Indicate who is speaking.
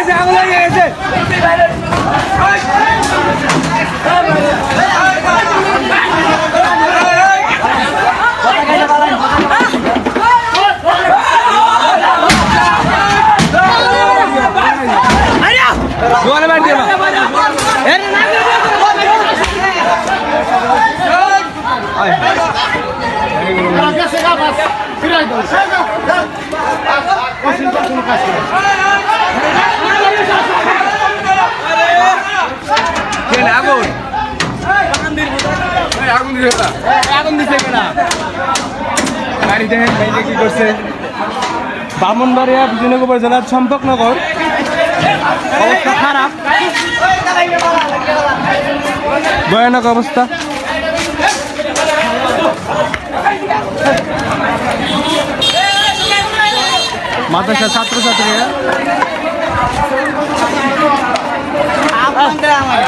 Speaker 1: গেছে আগুন লেগে গেছে Duvarı ver diyorum. Erin abi. Ay. Biraz da sen kapat. Biraz da sen kapat. আগুন দিছে না। আগুন দিছে কেনা? গাড়ি দেখেন যে কি করছে। বামনবাড়িয়া বিজয়নগর উপজেলার চম্পকনগর। অবস্থা খারাপ। ভয়ানক অবস্থা। মাদ্রাসা ছাত্রছাত্রীরা। আপনাদের আমার